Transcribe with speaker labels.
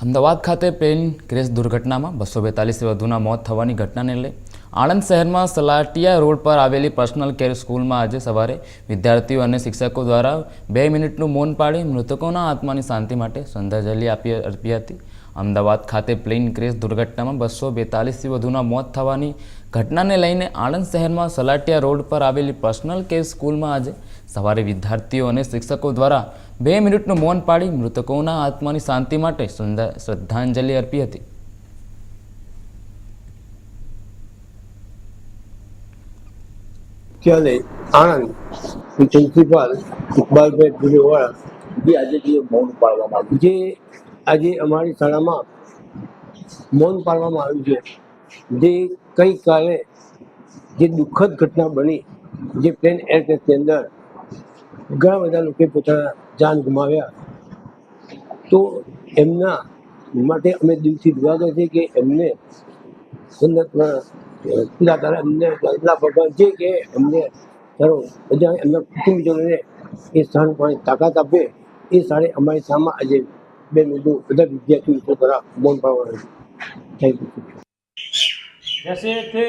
Speaker 1: અમદાવાદ ખાતે plane crash દુર્ઘટનામાં બસો બેતાલીસથી વધુના મોત થવાની ઘટનાને લઈ આણંદ શહેરમાં સલાટિયા રોડ પર આવેલી પર્સનલ કેર સ્કૂલમાં આજે સવારે વિદ્યાર્થીઓ અને શિક્ષકો દ્વારા બે મિનિટનું મૌન પાડી મૃતકોના આત્માની શાંતિ માટે શ્રદ્ધાંજલિ આપી અર્પી હતી. અમદાવાદ ખાતે પ્લેન ક્રેશ દુર્ઘટનામાં બસો બેતાલીસથી વધુના મોત થવાની ઘટનાને લઈને આણંદ શહેરમાં સલાટિયા રોડ પર આવેલી પર્સનલ કેર સ્કૂલમાં આજે સવારે વિદ્યાર્થીઓ અને શિક્ષકો દ્વારા બે મિનિટનું મૌન પાડી મૃતકોના આત્માની શાંતિ માટે શ્રદ્ધાંજલિ અર્પી હતી.
Speaker 2: ચાલે આણંદ પ્રિન્સિપાલ ઇકબાલભાઈ ભુરેવાળા
Speaker 3: જે આજે જે મૌન પાળવામાં આવ્યું
Speaker 2: જે આજે અમારી શાળામાં મૌન પાડવામાં આવ્યું છે, જે કઈ કાલે જે દુઃખદ ઘટના બની, જે પ્લેન એર ક્રેશની અંદર ઘણા બધા લોકોએ પોતાના જાન ગુમાવ્યા. તો એમના માટે અમે દિલથી દુઆ કરીએ કે એમને સંગતમાં ખુદા તારા એમને એટલા ભગવાન છે કે એમને તારો બધા એમના કુટુંબજનોને એ સ્થાન પણ તાકાત આપે. એ સ્થાને અમારી સામે આજે બે મિનિટનું બધા વિદ્યાર્થી મિત્રો દ્વારા બોલ પાડવાના થેન્ક યુ
Speaker 4: જૈसे थे